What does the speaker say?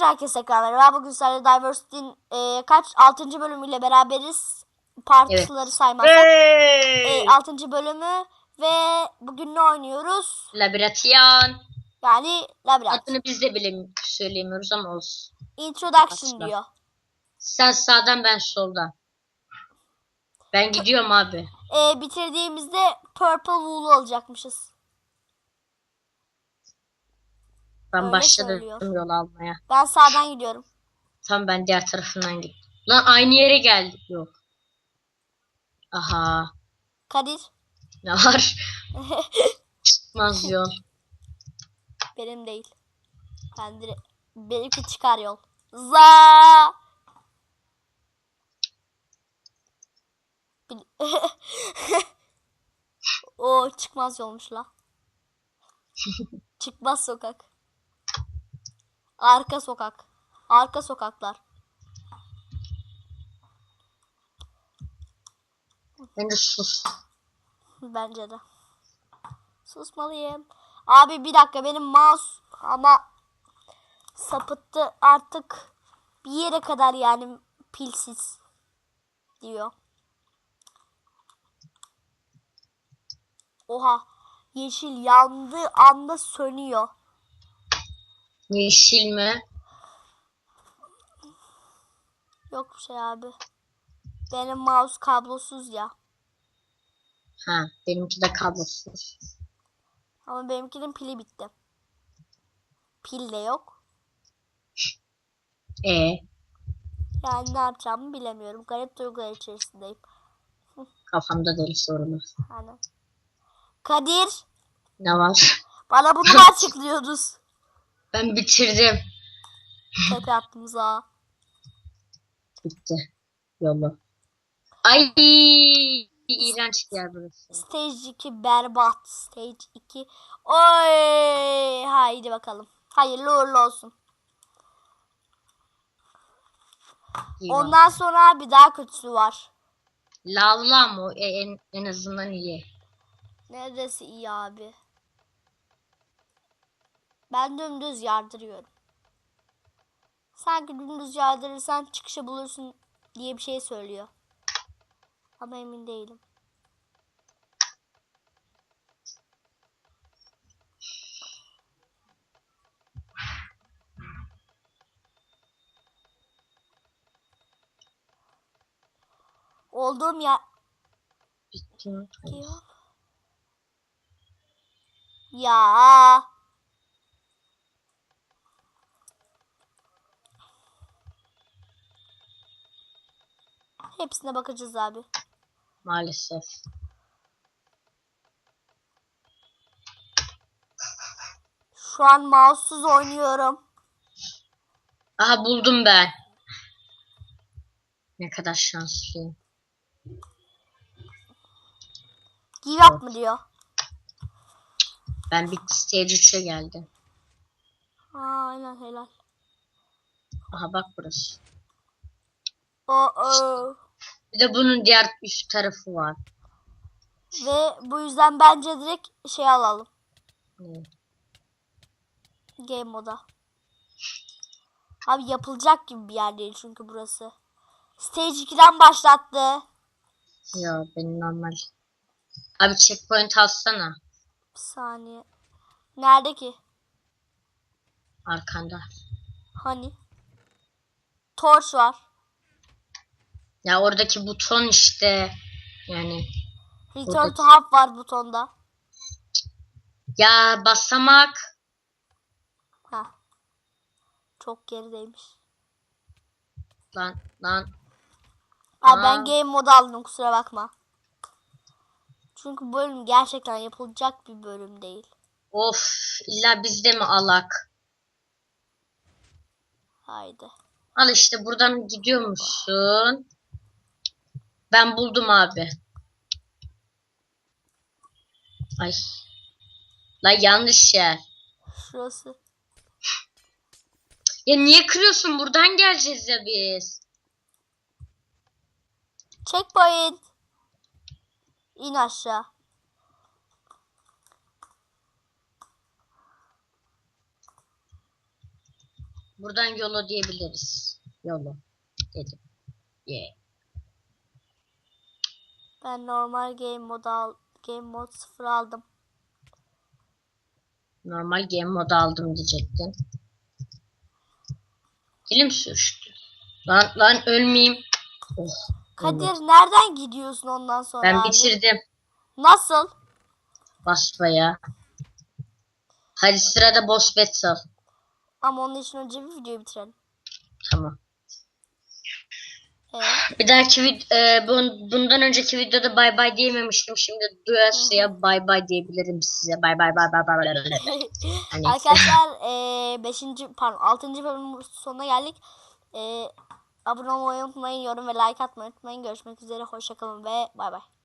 Arkadaşlar herkese tekrar merhaba. Bugün sizlerle Diversity'nin e, kaç 6. bölümüyle beraberiz. Parçaları saymazsak. Hey! E, 6. bölümü ve bugün ne oynuyoruz? Labiratiyan. Yani labirent. Adını biz de bile söyleyemiyoruz ama olsun. Introduction Başla. diyor. Sen sağdan ben soldan. Ben gidiyorum abi. E, bitirdiğimizde Purple Wool'u alacakmışız. Ben Öyle başladım söylüyor. yol almaya. Ben sağdan gidiyorum. Tam ben diğer tarafından gittim. Lan aynı yere geldik. Yok. Aha. Kadir Ne var? Çıkmaz yol. benim değil. Ben direkt, benimki çıkar yol. Za. O çıkmaz yolmuş la. Çıkmaz sokak. Arka sokak. Arka sokaklar. Ben de sus. Bence de. Susmalıyım. Abi bir dakika benim mouse ama sapıttı artık bir yere kadar yani pilsiz diyor. Oha yeşil yandığı anda sönüyor. Yeşil mi? Yok bir şey abi. Benim mouse kablosuz ya. Ha, benimki de kablosuz. Ama benimkinin pili bitti. Pil de yok. E Yani ne yapacağımı bilemiyorum. Garip duygular içerisindeyim. kafamda deli sorular. Yani. Kadir, Ne var? bana bunu açıklıyoruz? Ben bitirdim. Tepe attım za. Bitti. Yolu. Ay iğrenç bir yer burası. Stage 2 berbat. Stage 2. Oy! Haydi bakalım. Hayırlı uğurlu olsun. İyi var. Ondan sonra bir daha kötüsü var. Lavla mı? o? E, en, en azından iyi. Neresi iyi abi? Ben dümdüz yardırıyorum. Sanki dümdüz yardırırsan çıkışı bulursun diye bir şey söylüyor. Ama emin değilim. Olduğum yer... Bitti. Yok. Ya. Hepsine bakacağız abi. Maalesef. Şu an mouse'suz oynuyorum. Aha buldum ben. Ne kadar şanslıyım. Give up mı diyor. Ben bir stage 3'e geldim. Aa, aynen helal. Aha bak burası. O, o. Bir de bunun diğer üst tarafı var. Ve bu yüzden bence direkt şey alalım. Ne? Game moda. Abi yapılacak gibi bir yer değil çünkü burası. Stage 2'den başlattı. Ya benim normal. Abi checkpoint alsana. Bir saniye. Nerede ki? Arkanda. Hani? Torch var. Ya oradaki buton işte. Yani. Return Buradaki- to hub var butonda. Ya basamak. Ha. Çok gerideymiş. Lan lan. Aa. ben game modu aldım kusura bakma. Çünkü bölüm gerçekten yapılacak bir bölüm değil. Of illa bizde mi alak? Haydi. Al işte buradan gidiyormuşsun. Ben buldum abi. Ay. La yanlış yer. Şurası. Ya niye kırıyorsun? Buradan geleceğiz ya biz. Checkpoint. İn aşağı. Buradan yolo diyebiliriz. Yolo dedim. Yeah. Ben normal game mod al game mod 0 aldım. Normal game modu aldım diyecektin. Dilim sürçtü. Lan lan ölmeyeyim. Oh. Kadir olmadı. nereden gidiyorsun ondan sonra Ben abi? bitirdim. Nasıl? Basbaya. Hadi sırada boss battle. Ama onun için önce bir videoyu bitirelim. Tamam. Bir dahaki vid- e, bun- bundan önceki videoda bay bay diyememiştim. Şimdi duyasıya bay bay diyebilirim size. Bay bay bay bay bay. Hani- Arkadaşlar eee 5. pardon 6. bölümün sonuna geldik. Eee abone olmayı unutmayın, yorum ve like atmayı unutmayın. Görüşmek üzere, hoşçakalın ve bay bay.